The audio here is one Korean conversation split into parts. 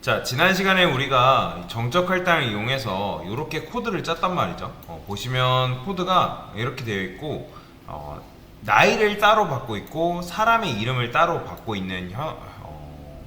자, 지난 시간에 우리가 정적 할당을 이용해서 이렇게 코드를 짰단 말이죠. 어, 보시면 코드가 이렇게 되어 있고, 어, 나이를 따로 받고 있고, 사람의 이름을 따로 받고 있는 혀, 어,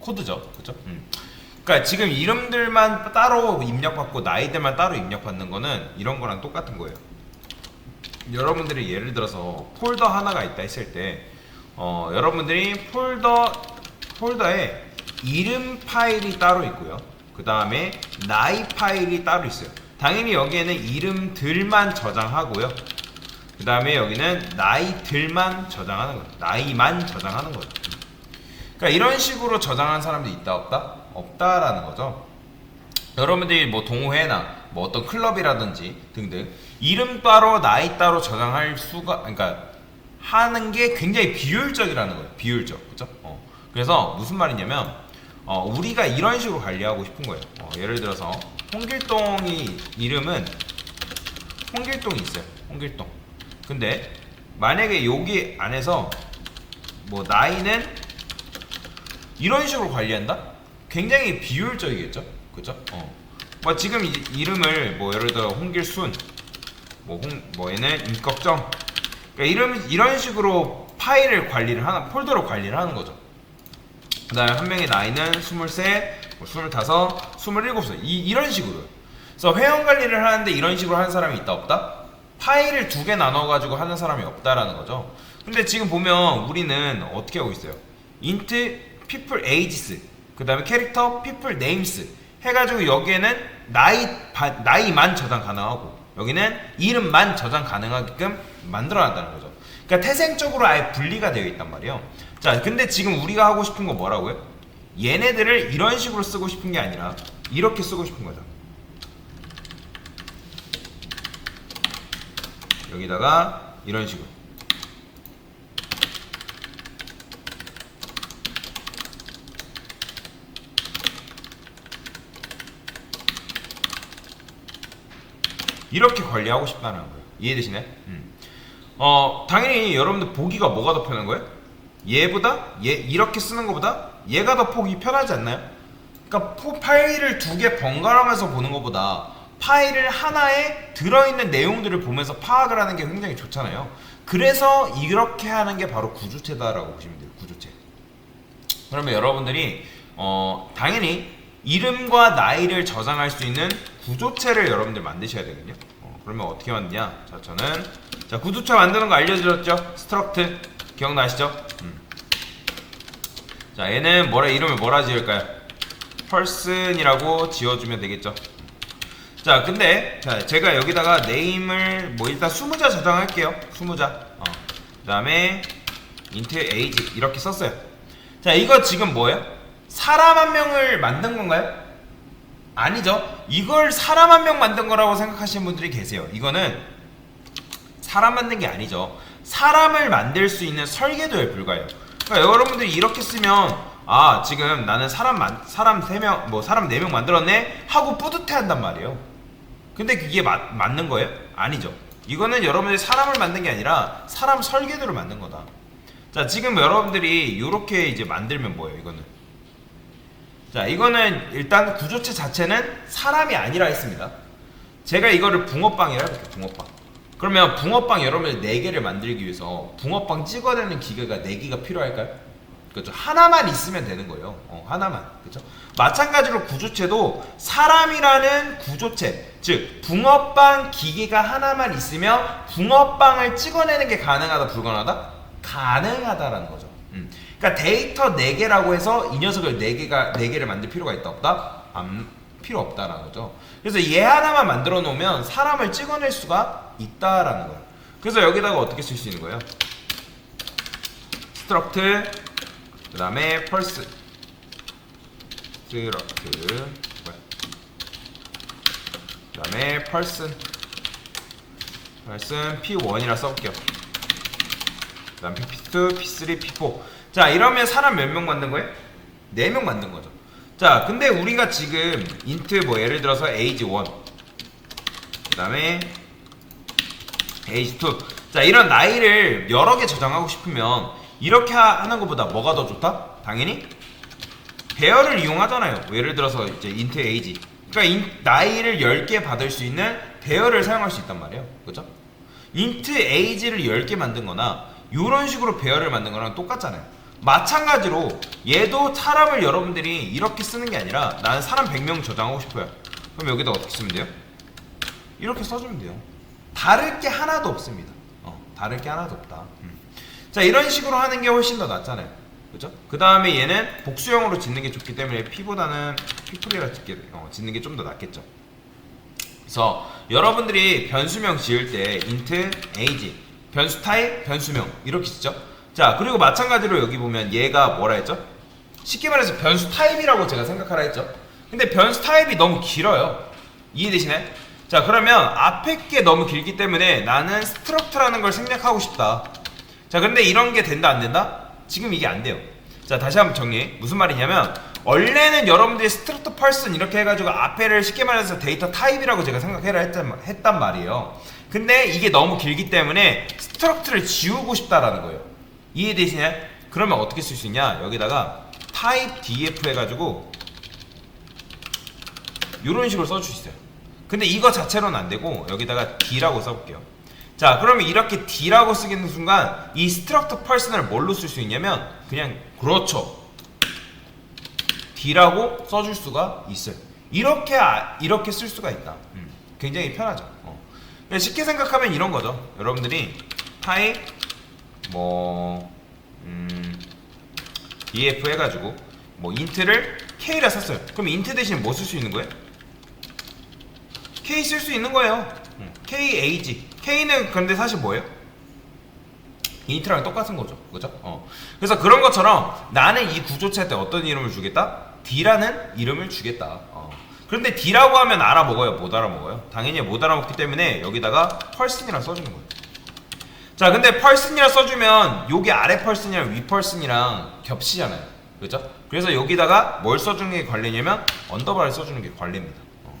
코드죠. 그죠? 음. 그러니까 지금 이름들만 따로 입력받고 나이들만 따로 입력받는 거는 이런 거랑 똑같은 거예요. 여러분들이 예를 들어서 폴더 하나가 있다 했을 때, 어, 여러분들이 폴더 폴더에 이름 파일이 따로 있고요. 그 다음에 나이 파일이 따로 있어요. 당연히 여기에는 이름들만 저장하고요. 그 다음에 여기는 나이들만 저장하는 거예요. 나이만 저장하는 거예요. 그러니까 이런 식으로 저장한 사람도 있다 없다? 없다라는 거죠. 여러분들이 뭐 동호회나 뭐 어떤 클럽이라든지 등등 이름 따로 나이 따로 저장할 수가 그러니까 하는 게 굉장히 비효율적이라는 거예요. 비효율적, 그죠? 어. 그래서 무슨 말이냐면 어, 우리가 이런 식으로 관리하고 싶은 거예요. 어, 예를 들어서 홍길동이 이름은 홍길동이 있어요. 홍길동. 근데 만약에 여기 안에서 뭐 나이는 이런 식으로 관리한다? 굉장히 비효율적이겠죠? 그죠? 어. 뭐 지금 이, 이름을 뭐 예를 들어 홍길순, 뭐, 홍, 뭐 얘는 임꺽정. 그러니까 이런, 이런 식으로 파일을 관리를 하는, 폴더로 관리를 하는 거죠. 그 다음에 한 명의 나이는 23, 뭐 25, 27살. 이, 이런 식으로. 그래서 회원 관리를 하는데 이런 식으로 하는 사람이 있다, 없다? 파일을 두 개 나눠가지고 하는 사람이 없다라는 거죠. 근데 지금 보면 우리는 어떻게 하고 있어요? int people ages 그 다음에 캐릭터 people names 해가지고 여기에는 나이 바- 나이만 저장 가능하고 여기는 이름만 저장 가능하게끔 만들어놨다는 거죠. 그러니까 태생적으로 아예 분리가 되어 있단 말이에요. 자, 근데 지금 우리가 하고 싶은 건 뭐라고요? 얘네들을 이런 식으로 쓰고 싶은 게 아니라 이렇게 쓰고 싶은 거죠. 여기다가 이런 식으로. 이렇게 관리하고 싶다는 거예요. 이해되시나요? 음. 어, 당연히 여러분들 보기가 뭐가 더 편한 거예요? 얘보다 얘 이렇게 쓰는 것보다 얘가 더 보기 편하지 않나요? 그러니까 포- 파일을 두 개 번갈아가면서 보는 것보다 파일을 하나에 들어있는 내용들을 보면서 파악을 하는 게 굉장히 좋잖아요. 그래서 이렇게 하는 게 바로 구조체다라고 보시면 돼요. 구조체. 그러면 여러분들이 어, 당연히 이름과 나이를 저장할 수 있는 구조체를 여러분들 만드셔야 되거든요. 어, 그러면 어떻게 만드냐? 자, 저는 자 구조체 만드는 거 알려드렸죠? 스트럭트 기억나시죠? 음. 자, 얘는 뭐라 이름을 뭐라 지을까요? person이라고 지어주면 되겠죠. 자, 근데 자, 제가 여기다가 네임을 뭐 일단 20자 저장할게요. 20자. 어. 그 다음에 int age 이렇게 썼어요. 자, 이거 지금 뭐예요? 사람 한 명을 만든 건가요? 아니죠. 이걸 사람 한 명 만든 거라고 생각하시는 분들이 계세요. 이거는 사람 만든 게 아니죠. 사람을 만들 수 있는 설계도에 불과해요. 그러니까 여러분들이 이렇게 쓰면 아 지금 나는 사람 만 사람 세 명 뭐 사람 네 명 만들었네 하고 뿌듯해한단 말이에요. 근데 그게 맞, 맞는 거예요? 아니죠. 이거는 여러분들이 사람을 만든 게 아니라 사람 설계도를 만든 거다. 자 지금 여러분들이 이렇게 이제 만들면 뭐예요? 이거는 자 이거는 일단 구조체 자체는 사람이 아니라 했습니다. 제가 이거를 붕어빵이라 해볼게요. 붕어빵. 그러면 붕어빵 여러분들 4개를 만들기 위해서 붕어빵 찍어내는 기계가 4개가 필요할까요? 그렇죠. 하나만 있으면 되는 거예요. 어, 하나만. 그렇죠? 마찬가지로 구조체도 사람이라는 구조체, 즉 붕어빵 기계가 하나만 있으면 붕어빵을 찍어내는 게 가능하다 불가능하다? 가능하다라는 거죠. 음. 그러니까 데이터 4개라고 해서 이 녀석을 4개가 4개를 만들 필요가 있다 없다? 안 필요 없다라는 거죠. 그래서 얘 하나만 만들어 놓으면 사람을 찍어낼 수가 있다라는 거예요. 그래서 여기다가 어떻게 쓸 수 있는 거예요? 스트럭트 그 다음에 펄스 스트럭트? 그 다음에 펄슨 펄슨 P1이라 써볼게요 그 다음 P2, P3, P4 자 이러면 사람 몇 명 만든 거예요? 4명 만든 거죠 자 근데 우리가 지금 인트 뭐 예를 들어서 age 1그 다음에 age 2자 이런 나이를 여러 개 저장하고 싶으면 이렇게 하- 하는 것보다 뭐가 더 좋다? 당연히 배열을 이용하잖아요. 예를 들어서 이제 인트 에이지. 그러니까 인- 나이를 10개 받을 수 있는 배열을 사용할 수 있단 말이에요. 그죠? 인트 에이지를 10개 만든 거나 이런 식으로 배열을 만든 거랑 똑같잖아요. 마찬가지로 얘도 사람을 여러분들이 이렇게 쓰는 게 아니라 나는 사람 100명 저장하고 싶어요. 그럼 여기다 어떻게 쓰면 돼요? 이렇게 써주면 돼요. 다를 게 하나도 없습니다. 어, 다를 게 하나도 없다. 음. 자 이런 식으로 하는 게 훨씬 더 낫잖아요. 그죠? 그 다음에 얘는 복수형으로 짓는 게 좋기 때문에 P보다는 P풀이라 짓게, 어, 짓는 게 좀 더 낫겠죠. 그래서 여러분들이 변수명 지을 때 int age 변수 타입 변수명 이렇게 짓죠. 자 그리고 마찬가지로 여기 보면 얘가 뭐라 했죠? 쉽게 말해서 변수 타입이라고 제가 생각하라 했죠. 근데 변수 타입이 너무 길어요. 이해되시나요? 자 그러면 앞에 게 너무 길기 때문에 나는 스트럭트라는 걸 생략하고 싶다. 자 그런데 이런 게 된다 안 된다? 지금 이게 안 돼요. 자 다시 한번 정리. 무슨 말이냐면 원래는 여러분들이 스트럭트 펄슨 이렇게 해가지고 앞에를 쉽게 말해서 데이터 타입이라고 제가 생각해라 했단, 했단 말이에요. 근데 이게 너무 길기 때문에 스트럭트를 지우고 싶다라는 거예요. 이해되시나요? 그러면 어떻게 쓸 수 있냐? 여기다가 타입 df 해가지고 이런 식으로 있어요. 근데 이거 자체로는 안 되고 여기다가 d라고 써볼게요. 자, 그러면 이렇게 d라고 쓰기는 순간 이 스트럭트 펄슨을 뭘로 쓸 수 있냐면 그냥 그렇죠. d라고 써줄 수가 있어요. 이렇게 아- 이렇게 쓸 수가 있다. 음, 굉장히 편하죠. 어. 쉽게 생각하면 이런 거죠. 여러분들이 타입 뭐 음, df 해가지고 뭐 인트를 k라 썼어요. 그럼 인트 대신 뭐 쓸 수 있는 거예요? k 쓸 수 있는 거예요. 음, k ag k는 근데 사실 뭐예요? 인트랑 똑같은 거죠. 그죠? 어. 그래서 그런 것처럼 나는 이 구조체 때 어떤 이름을 주겠다? D라는 이름을 주겠다. 어. 그런데 D라고 하면 알아먹어요? 못 알아먹어요? 당연히 못 알아먹기 때문에 여기다가 펄슨이라 써주는 거예요. 자, 근데 펄슨이라 써주면 여기 아래 펄슨이랑 위 펄슨이랑 겹치잖아요. 그죠? 그래서 여기다가 뭘 써주는 게 관례냐면 언더바를 써주는 게 관례입니다. 어.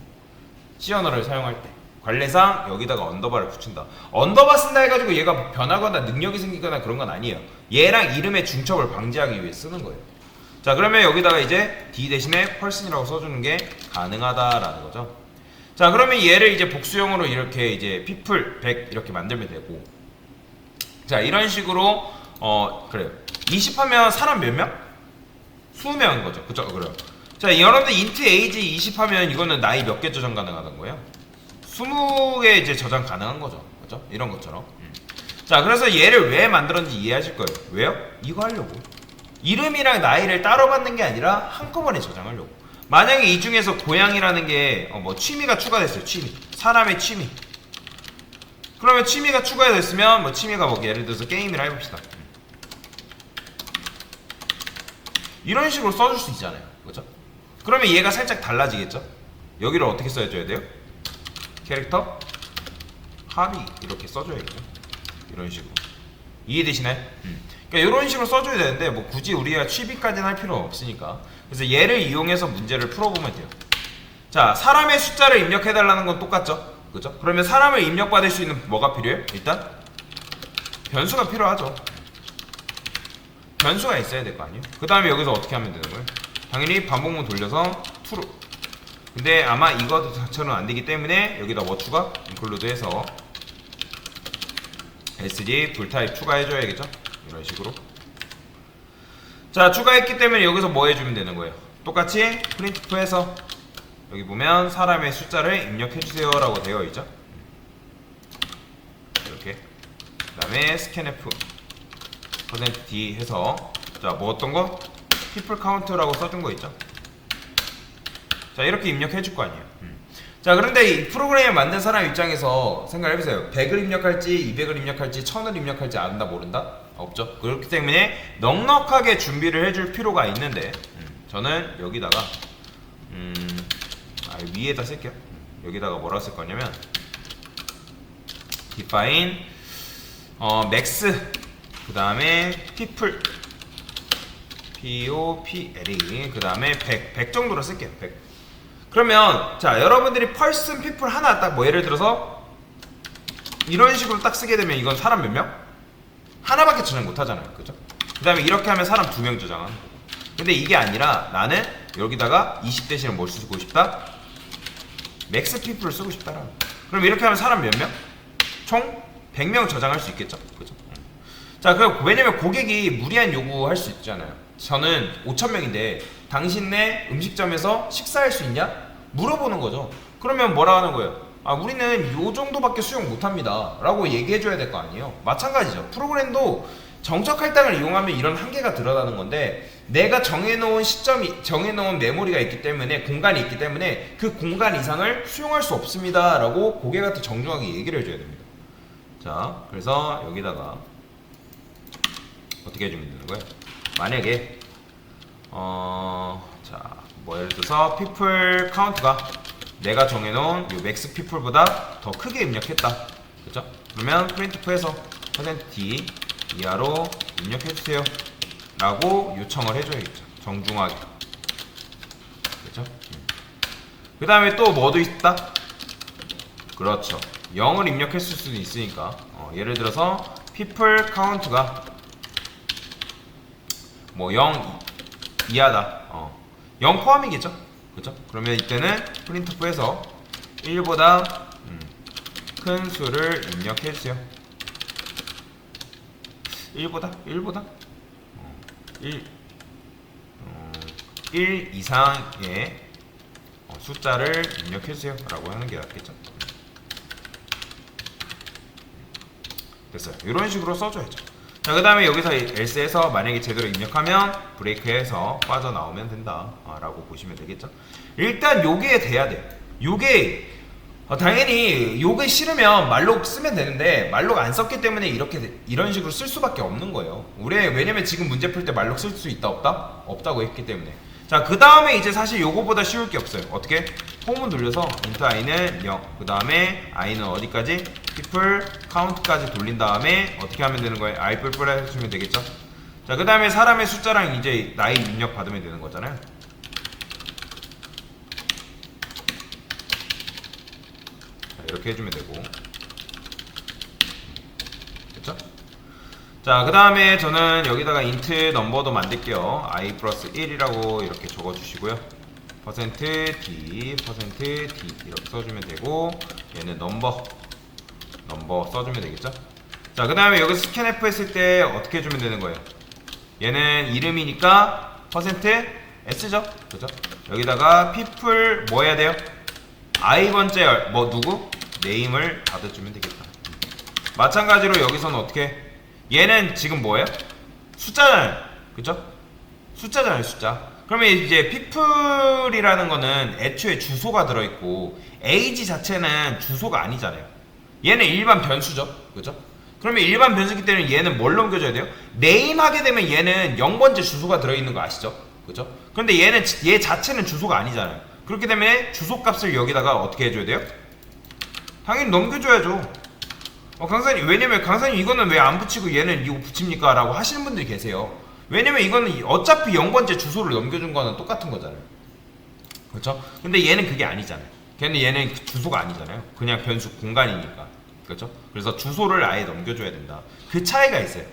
언어를 사용할 때. 관례상 여기다가 언더바를 붙인다. 언더바 쓴다 해가지고 얘가 변하거나 능력이 생기거나 그런 건 아니에요. 얘랑 이름의 중첩을 방지하기 위해 쓰는 거예요. 자 그러면 여기다가 이제 D 대신에 펄슨이라고 써주는 게 가능하다라는 거죠. 자 그러면 얘를 이제 복수형으로 이렇게 이제 피플 100 이렇게 만들면 되고 자 이런 식으로 어 그래요. 20 하면 사람 몇 명? 20명인 거죠. 그죠? 그래요. 자 여러분들 인트 에이지 20 하면 이거는 나이 몇 개 저장 가능하던 거예요? 20개 이제 저장 가능한 거죠. 그죠? 이런 것처럼. 음. 자, 그래서 얘를 왜 만들었는지 이해하실 거예요. 왜요? 이거 하려고. 이름이랑 나이를 따로 받는 게 아니라 한꺼번에 저장하려고. 만약에 이 중에서 고양이라는 게 뭐 취미가 추가됐어요. 취미. 사람의 취미. 그러면 취미가 추가됐으면 뭐 취미가 뭐 예를 들어서 게임이라 해봅시다. 이런 식으로 써줄 수 있잖아요. 그죠? 그러면 얘가 살짝 달라지겠죠? 여기를 어떻게 써줘야 돼요? 캐릭터 합의 이렇게 써줘야겠죠 이런 식으로 이해되시나요? 음. 그러니까 이런 식으로 써줘야 되는데 뭐 굳이 우리가 취비까지는 할 필요 없으니까 그래서 얘를 이용해서 문제를 풀어보면 돼요 자 사람의 숫자를 입력해달라는 건 똑같죠 그죠? 그러면 사람을 입력받을 수 있는 뭐가 필요해요? 일단 변수가 필요하죠 변수가 있어야 될 거 아니에요? 그 다음에 여기서 어떻게 하면 되는 거예요? 당연히 반복문 돌려서 true 근데 아마 이거 자체로는 안 되기 때문에 여기다 뭐 추가? 인클루드 해서 sg 불타입 추가해줘야겠죠? 이런 식으로 자 추가했기 때문에 여기서 뭐 해주면 되는 거예요? 똑같이 프린트프 해서 여기 보면 사람의 숫자를 입력해주세요 라고 되어 있죠? 이렇게 그 다음에 scanf %d 해서 자뭐 어떤 거? people count라고 써준 거 있죠? 자 이렇게 입력해 줄 거 아니에요 음. 자 그런데 이 프로그램을 만든 사람 입장에서 생각해보세요 100을 입력할지 200을 입력할지 1000을 입력할지 안다 모른다? 없죠 그렇기 때문에 넉넉하게 준비를 해줄 필요가 있는데 음, 저는 여기다가 음, 아, 위에다 쓸게요 음, 여기다가 뭐라고 쓸 거냐면 define 어, max 그 다음에 people p o p l e 그 다음에 100 100 정도로 쓸게요 100 그러면 자 여러분들이 펄슨 피플 하나 딱 뭐 예를 들어서 이런 식으로 딱 쓰게 되면 이건 사람 몇 명? 하나밖에 저장 못 하잖아요 그죠? 그 다음에 이렇게 하면 사람 두명 거고 근데 이게 아니라 나는 여기다가 20 대신에 뭘 쓰고 싶다? 맥스 피플을 쓰고 싶다라. 그럼 이렇게 하면 사람 몇 명? 총 100명 저장할 수 있겠죠? 그죠? 음. 자, 그 왜냐면 고객이 무리한 요구할 수 있잖아요. 저는 5천 명인데 당신네 음식점에서 식사할 수 있냐? 물어보는 거죠. 그러면 뭐라 하는 거예요? 아, 우리는 요 정도밖에 수용 못 합니다. 라고 얘기해 줘야 될 거 아니에요. 마찬가지죠. 프로그램도 정적 할당을 이용하면 이런 한계가 드러나는 건데 내가 정해놓은 시점이 정해놓은 메모리가 있기 때문에 공간이 있기 때문에 그 공간 이상을 수용할 수 없습니다라고 고객한테 정중하게 얘기를 해줘야 됩니다. 자, 그래서 여기다가 어떻게 해주면 되는 거예요? 만약에 어, 자, 뭐 예를 들어서 people count가 내가 정해놓은 요 max people보다 더 크게 입력했다. 그죠? 그러면 printf에서 %d 이하로 입력해주세요. 라고 요청을 해줘야겠죠. 정중하게. 그죠? 그 다음에 또 뭐도 있다? 그렇죠. 0을 입력했을 수도 있으니까. 어, 예를 들어서 people count가 뭐 0 이하다. 어. 0 포함이겠죠? 그죠? 그러면 이때는 printf에서 1보다 음, 큰 수를 입력해 주세요. 1보다 1보다 어, 1 어, 1 이상의 어, 숫자를 입력해 주세요 라고 하는 게 낫겠죠? 됐어요. 이런 식으로 써줘야죠. 자, 그 다음에 여기서 else에서 만약에 제대로 입력하면 브레이크에서 빠져나오면 된다 라고 보시면 되겠죠. 일단 요게 돼야 돼요. 요게 어, 당연히 요게 싫으면 말록 쓰면 되는데 말록 안 썼기 때문에 이렇게 돼- 이런 식으로 쓸 수밖에 없는 거예요. 우리 왜냐면 지금 문제 풀 때 말록 쓸수 있다 없다 없다고 했기 때문에. 자, 그 다음에 이제 사실 요거보다 쉬울 게 없어요. 어떻게? 홈은 돌려서 int i는 0. 그 다음에 i는 어디까지? people count까지 돌린 다음에 어떻게 하면 되는 거예요? i 뿔뿔 해주면 되겠죠? 자, 그 다음에 사람의 숫자랑 이제 나이 입력 받으면 되는 거잖아요. 이렇게 해주면 되고. 됐죠? 자, 그 다음에 저는 여기다가 int 넘버도 만들게요. i 플러스 1이라고 이렇게 적어주시고요. 퍼센트 %d, 퍼센트 %d 이렇게 써주면 되고 얘는 넘버, 넘버 써주면 되겠죠? 자, 그 다음에 여기 스캔 F 했을 때 어떻게 해주면 되는 거예요? 얘는 이름이니까 퍼센트 S죠? 그죠? 여기다가 people 뭐 해야 돼요? i 번째 열- 뭐 누구? 네임을 받아주면 되겠다. 마찬가지로 여기서는 어떻게? 얘는 지금 뭐예요? 숫자잖아요. 그죠? 숫자잖아요, 숫자. 그러면 이제 people이라는 거는 애초에 주소가 들어있고 age 자체는 주소가 아니잖아요. 얘는 일반 변수죠. 그죠? 그러면 일반 변수기 때문에 얘는 뭘 넘겨줘야 돼요? name 하게 되면 얘는 0번째 주소가 들어있는 거 아시죠? 그죠? 그런데 얘는 지- 얘 자체는 주소가 아니잖아요. 그렇기 때문에 주소 값을 여기다가 어떻게 해줘야 돼요? 당연히 넘겨줘야죠. 어, 강사님, 왜냐면 강사님 이거는 왜 안 붙이고 얘는 이거 붙입니까? 라고 하시는 분들이 계세요. 왜냐면 이거는 어차피 0번째 주소를 넘겨준 거는 똑같은 거잖아요. 그렇죠? 근데 얘는 그게 아니잖아요. 걔는 얘는 주소가 아니잖아요. 그냥 변수 공간이니까. 그렇죠? 그래서 주소를 아예 넘겨줘야 된다. 그 차이가 있어요.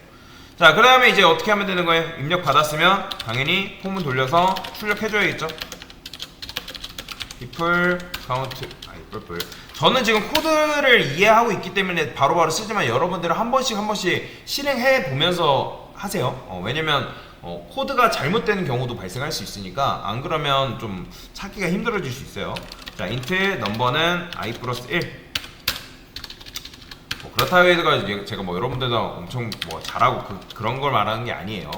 자, 그 다음에 이제 어떻게 하면 되는 거예요? 입력 받았으면 당연히 폼은 돌려서 출력해줘야겠죠? people count 아니 뿔뿔 저는 지금 코드를 이해하고 있기 때문에 바로 바로 쓰지만 여러분들은 한 번씩 한 번씩 실행해 보면서 하세요. 어, 왜냐면 어, 코드가 잘못되는 경우도 발생할 수 있으니까 안 그러면 좀 찾기가 힘들어질 수 있어요. 자 int 넘버는 i 플러스 1 뭐 그렇다고 해서 제가 뭐 여러분들도 엄청 뭐 잘하고 그, 그런 걸 말하는 게 아니에요.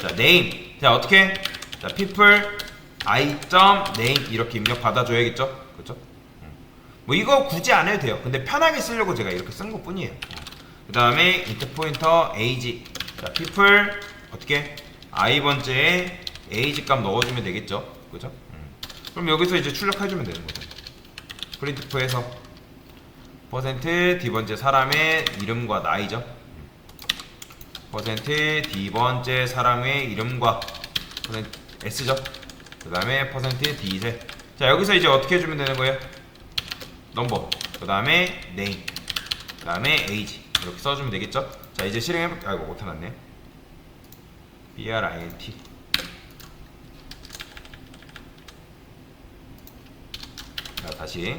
자 name. 자 어떻게? 자 people i.name 이렇게 입력 받아줘야겠죠? 그죠 뭐 이거 굳이 안 해도 돼요. 근데 편하게 쓰려고 제가 이렇게 쓴 것 뿐이에요. 그 다음에 int 포인터 age 자 people 어떻게? i 번째에 age 값 넣어주면 되겠죠? 그죠? 음. 그럼 여기서 이제 출력해주면 되는 거죠. printf에서. 퍼센트 d 번째 사람의 이름과 나이죠. 퍼센트 d 번째 사람의 이름과 퍼센트 s죠. 그 다음에 퍼센트 d 셋자 여기서 이제 어떻게 해주면 되는 거예요 넘버. 그 다음에 네임 그 다음에 에이지 이렇게 써주면 되겠죠? 자 이제 실행해볼게요. 아이고 못해놨네. Brint 자 다시.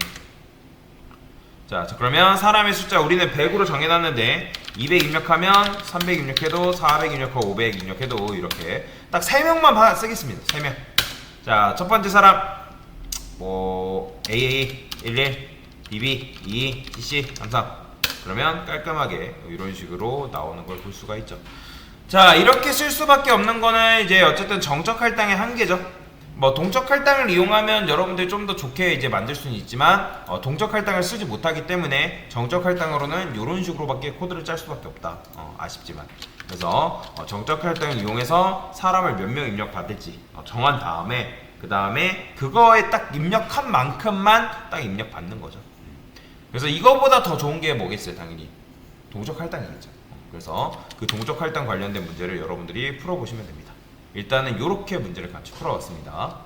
자, 자 그러면 사람의 숫자 우리는 100으로 정해놨는데 200 입력하면 300 입력해도 400 입력하고 500 입력해도 이렇게 딱 3명만 쓰겠습니다. 3명. 자 첫 번째 사람. 뭐 AA 11 BB 22 CC 33 그러면 깔끔하게 이런 식으로 나오는 걸 볼 수가 있죠. 자, 이렇게 쓸 수밖에 없는 거는 이제 어쨌든 정적 할당의 한계죠. 뭐 동적 할당을 이용하면 여러분들 좀더 좋게 이제 만들 수는 있지만 어, 동적 할당을 쓰지 못하기 때문에 정적 할당으로는 이런 식으로밖에 코드를 짤 수밖에 없다. 어, 아쉽지만 그래서 어, 정적 할당을 이용해서 사람을 몇 명 입력 받을지 어, 정한 다음에 그 다음에 그거에 딱 입력한 만큼만 딱 입력 받는 거죠. 그래서 이거보다 더 좋은 게 뭐겠어요, 당연히 동적 할당이겠죠. 어, 그래서 그 동적 할당 관련된 문제를 여러분들이 풀어보시면 됩니다. 일단은 이렇게 문제를 같이 풀어왔습니다.